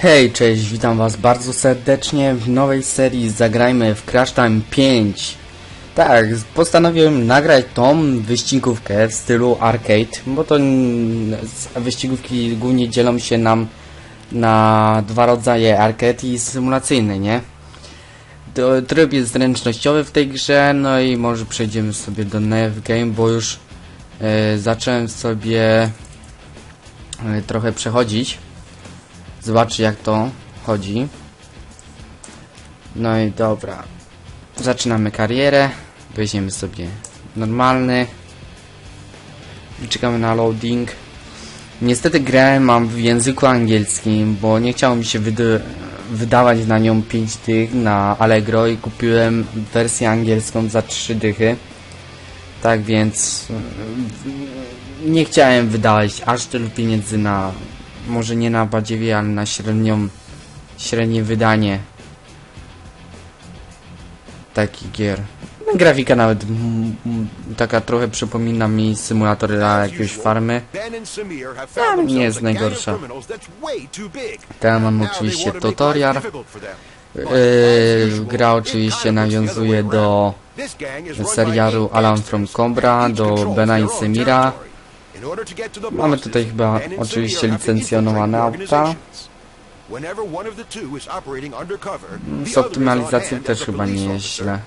Hej, cześć, witam was bardzo serdecznie w nowej serii Zagrajmy w Crash Time 5. Tak, postanowiłem nagrać tą wyścigówkę w stylu arcade, bo to wyścigówki głównie dzielą się nam na dwa rodzaje arcade i symulacyjny, nie? Tryb jest zręcznościowy w tej grze, no i może przejdziemy sobie do Nev Game, bo już e, zacząłem sobie e, trochę przechodzić. Zobaczcie jak to chodzi. No i dobra. Zaczynamy karierę. Weźmiemy sobie normalny. I czekamy na loading. Niestety grę mam w języku angielskim, bo nie chciało mi się wydawać na nią 5 dych na Allegro i kupiłem wersję angielską za 3 dychy. Tak więc yy, nie chciałem wydawać aż tylu pieniędzy na może nie na badziewie, ale na średnią średnie wydanie takich gier. No, grafika nawet taka trochę przypomina mi symulator dla jakiejś farmy. Ja, nie jest najgorsza. Teraz mam oczywiście tutorial. Yy, gra oczywiście nawiązuje do serialu Alan from Cobra, do Bena i Semira. Mamy tutaj chyba oczywiście licencjonowane auta. Z optymalizacją też chyba nie jest źle.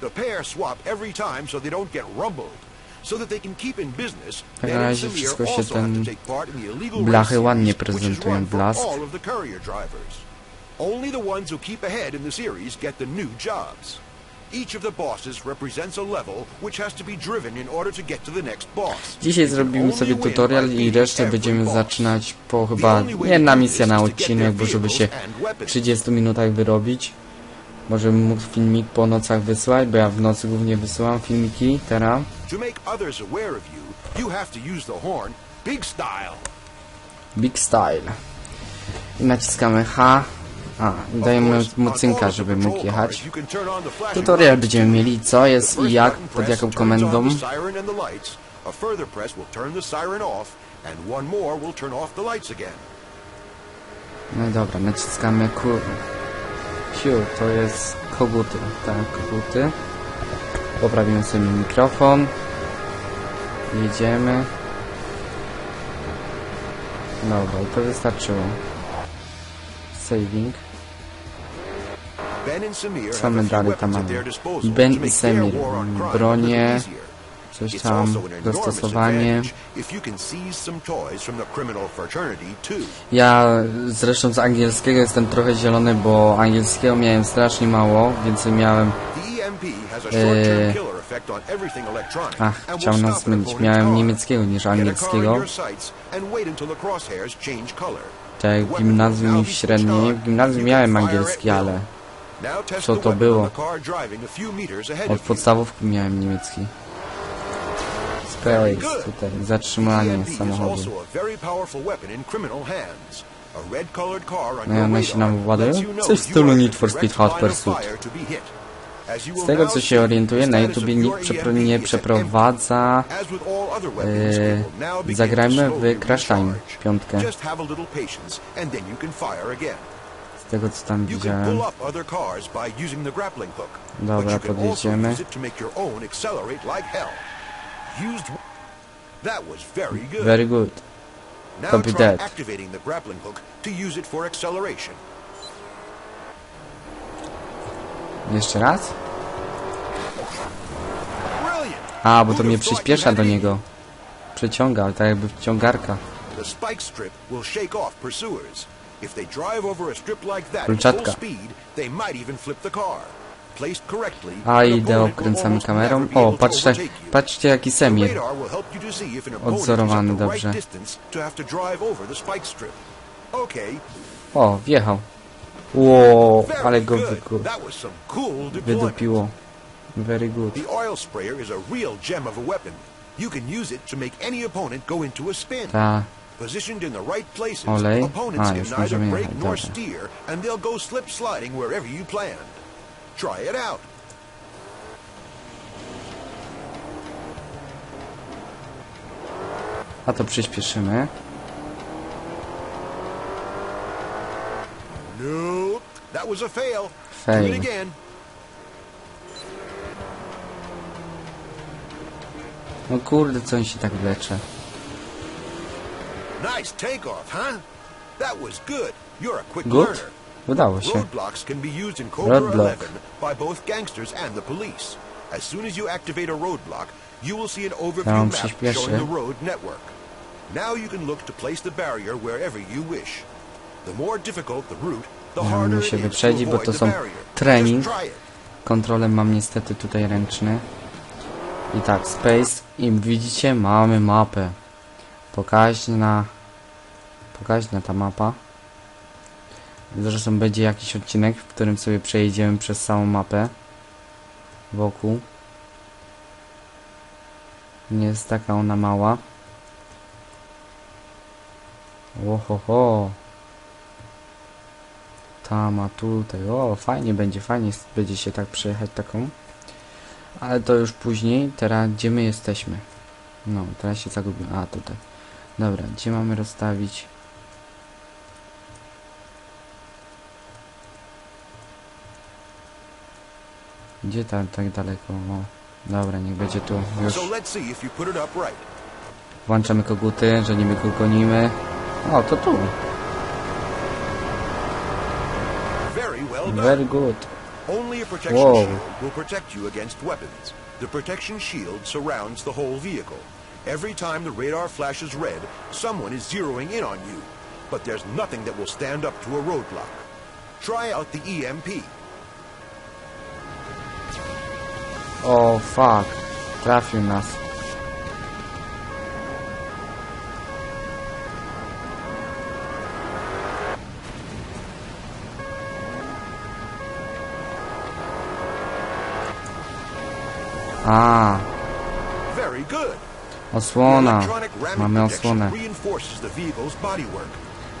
The pair swap every time so they don't get rumbled. So that they can keep in business, Na Ben and razie wszystko się ten blachy ładnie prezentują blask. Only the ones who keep ahead in the series get the new jobs. Each of the bosses represents a level which has to be driven in order to get to the next boss. Dzisiaj zrobimy sobie tutorial i resztę będziemy zaczynać po chyba jedna misja na odcinek, bo żeby się w weapons. 30 minutach wyrobić. Może bym mógł filmik po nocach wysłać, bo ja w nocy głównie wysyłam filmiki teraz. Big Style. I naciskamy H. A, dajemy mu cynka, żeby mógł jechać. Tutorial będziemy mieli co jest i jak, pod jaką komendą. No dobra, naciskamy Q. Q to jest koguty, tak, koguty. Poprawimy sobie mikrofon. Jedziemy. Dobra, to wystarczyło. Saving. Few dalej tam mamy? Ben i Semir. Bronie, coś tam, dostosowanie. Ja zresztą z angielskiego jestem trochę zielony, bo angielskiego miałem strasznie mało, więc miałem everything electronic Ach, chciał nas opponent's Miałem niemieckiego niż angielskiego. Tak w gimnazjum i w średniej. W gimnazjum miałem angielski, ale Co to było? od podstawówki miałem niemiecki. Space tutaj, zatrzymanie samochodu. No i one się nam know Coś w stylu Need for Speed Hot Pursuit. Z tego co się orientuję, na of nikt your przepro- nie przeprowadza e, zagrajmy w Crash Time piątkę. Z tego co tam widziałem. Dobra, podjedziemy. very good. Copy that. Jeszcze raz? A, bo to mnie przyspiesza do niego. Przeciąga, ale tak jakby wciągarka. The spike strip will shake off pursuers. If they drive over a strip like that at full speed, they might even flip the car. Placed correctly, A idę obkręcamy kamerą. O, patrzcie, patrzcie jaki The semir. radar will help you to see if an opponent is Odzorowany at the dobrze. right distance to have to drive over the spike strip. Okay, O, wjechał. Ło, ale go wyku- wydupiło. Very good. The oil sprayer is a real gem of a weapon. You can use it to make any opponent go into a spin. Ta, Positioned in the right places, Olej. opponents A, can neither brake jechać, nor dobra. steer, and they'll go slip sliding wherever you planned. Try it out. a to przyspieszymy. Nope, that was a fail. Do Fail. it again. No kurde, co on się tak wlecze? Nice takeoff, huh? That was good. You're a quick Good? learner. Udało się. Roadblocks can be used in Cobra Roadblock. 11 by both gangsters and the police. As soon as you activate a roadblock, you will see an overview map showing the road network. Now you can look to place the barrier wherever you wish. The more difficult the route, the harder it is to avoid to the są barrier. trening. Kontrolem mam niestety tutaj ręczny. I tak, Space. I widzicie, mamy mapę. Pokaźna. Pokaźna ta mapa. Zresztą będzie jakiś odcinek, w którym sobie przejedziemy przez całą mapę. Wokół. Nie jest taka ona mała. Ohoho. Tam, a tutaj. O, fajnie będzie, fajnie będzie się tak przejechać taką. Ale to już później. Teraz gdzie my jesteśmy? No, teraz się zagubiłem. A, tutaj. Dobra, gdzie mamy rozstawić? Gdzie tam tak daleko? O, dobra, niech będzie tu. Już So let's see if you put it up right. włączamy koguty, że niby go gonimy. O, to tu. Very well done. Very good. Only a protection Whoa. shield will protect you against weapons. The protection shield surrounds the whole vehicle. Every time the radar flashes red, someone is zeroing in on you. But there's nothing that will stand up to a roadblock. Try out the EMP. O, fuck. Trafił nas. A, Very good. The osłona. electronic ramming Mamy protection osłonę.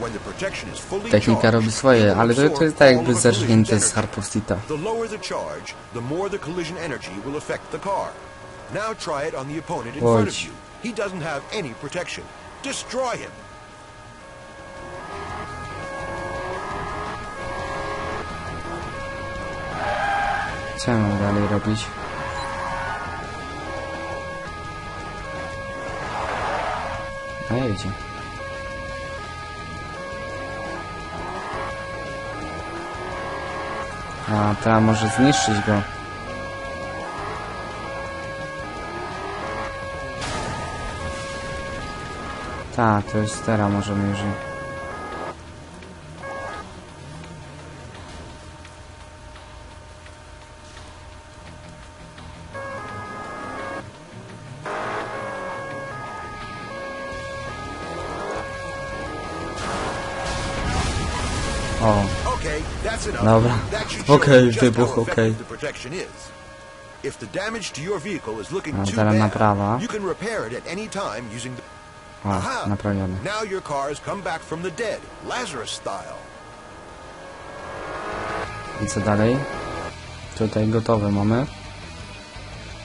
Reinforces the vehicle's bodywork. When the protection is fully Technika charged, robi swoje, it will ale to, to absorb jest tak all jakby of a collision's zerżnięte z energy. Harpów Sita. The lower the charge, the more the collision energy will affect the car. Now try it on the opponent in front of Chodź. you. He doesn't have any protection. Destroy him. Co ja mam dalej robić? A jedzie. A, teraz może zniszczyć go. Tak, to jest teraz możemy już... O. Dobra. That should show Okej, you just wybuch, how effective okej. the protection is. If the damage to your vehicle is looking A too teraz bad, naprawa. you can repair it at any time using the... o, Aha! Now your car has come back from the dead, Lazarus style. I co dalej? Tutaj gotowe mamy.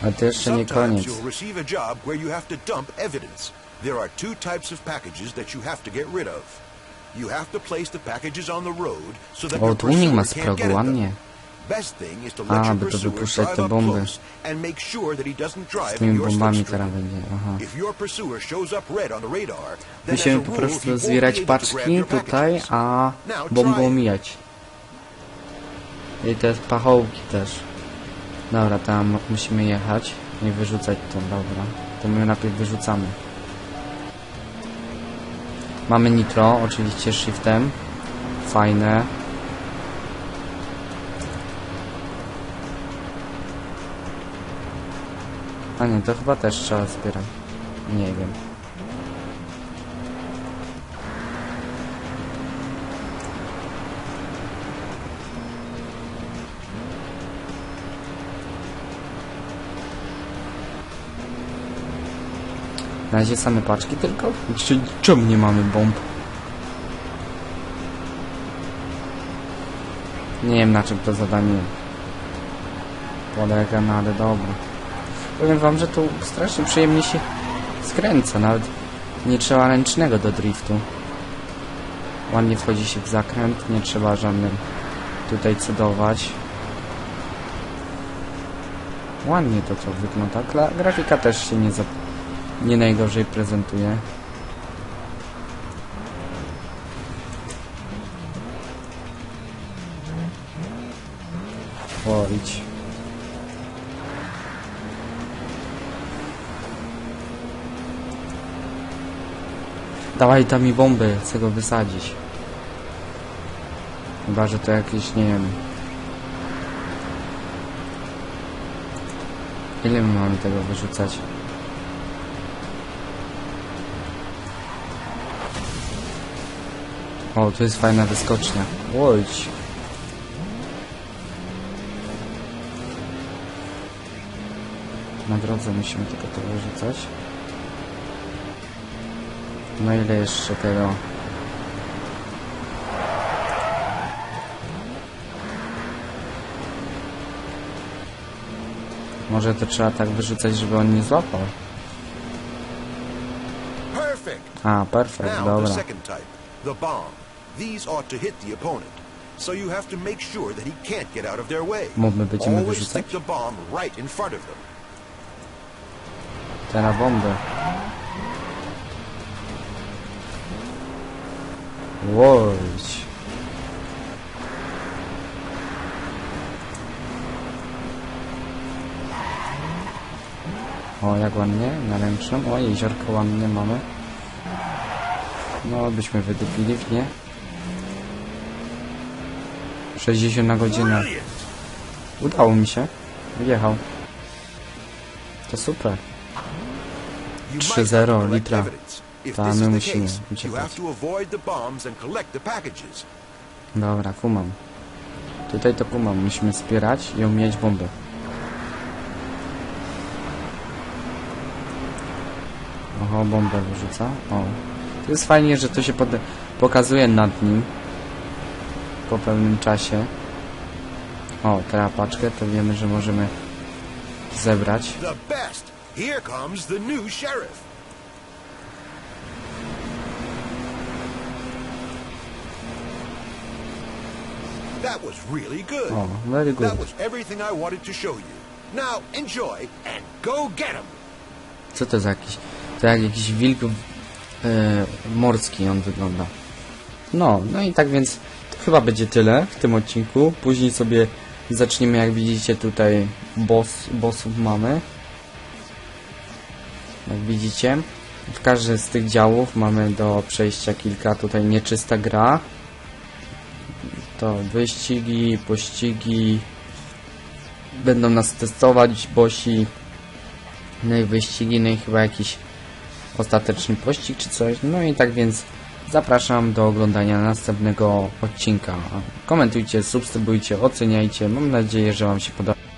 Ale to jeszcze nie koniec. you'll receive a job where you have to dump evidence. There are two types of packages that you have to get rid of. You have to place the packages on the road so that your pursuer can't get at them. Best thing is to A, let your pursuer wypuszczać drive te up bomby. close and make sure that he doesn't Z drive in tymi your bombami slipstream. teraz będzie, aha. If your pursuer shows up red on the radar, then as a Musimy po rule, he prostu won't be able to grab paczki your tutaj, packages. a Now try it. I te pachołki też. Dobra, tam musimy jechać. Nie wyrzucać to, dobra. To my najpierw wyrzucamy. Mamy nitro, oczywiście shiftem. Fajne. A nie, to chyba też trzeba zbierać. Nie wiem. Na razie same paczki tylko? Czy, czemu nie mamy bomb? Nie wiem na czym to zadanie polega, no ale dobra. Powiem wam, że tu strasznie przyjemnie się skręca, nawet nie trzeba ręcznego do driftu. Ładnie wchodzi się w zakręt, nie trzeba żadnym tutaj cudować. Ładnie to co wygląda. Grafika też się nie, za nie najgorzej prezentuje. Idź. Dawaj tam mi bomby, chcę go wysadzić. Chyba, że to jakieś, nie wiem... Ile my mamy tego wyrzucać? O, tu jest fajna wyskocznia. Łódź. Na drodze musimy tylko to wyrzucać. No ile jeszcze tego? Może to trzeba tak wyrzucać, żeby on nie złapał. A, perfekt, dobra. The bomb. These ought to hit the opponent. So you have to make sure that he can't get out of their way. Always stick the bomb right in front of them. Teraz bomby. Łódź. O, jak ładnie, na ręczną. O, jeziorko ładnie mamy. No, byśmy wydupili w nie. 60 na godzinę. Udało mi się. Wjechał. To super. You might 3-0 have to collect litra. Ta, my musimy uciekać. Dobra, kumam. Tutaj to kumam. Musimy wspierać i umieć bomby. Oho, bombę wyrzuca. O. To jest fajnie, że to się pod... pokazuje nad nim. Po pewnym czasie. O, teraz paczkę, to wiemy, że możemy zebrać. That was really good. O, very good. That was everything I wanted to show you. Now enjoy and go get him. Co to za jakiś... To jak jakiś wilk morski on wygląda. No, no i tak więc to chyba będzie tyle w tym odcinku. Później sobie zaczniemy, jak widzicie tutaj boss, bossów mamy. Jak widzicie, w każdym z tych działów mamy do przejścia kilka tutaj nieczysta gra. To wyścigi, pościgi. Będą nas testować bosi. No i wyścigi, no i chyba jakiś ostateczny pościg czy coś. No i tak więc zapraszam do oglądania następnego odcinka. Komentujcie, subskrybujcie, oceniajcie. Mam nadzieję, że Wam się podoba.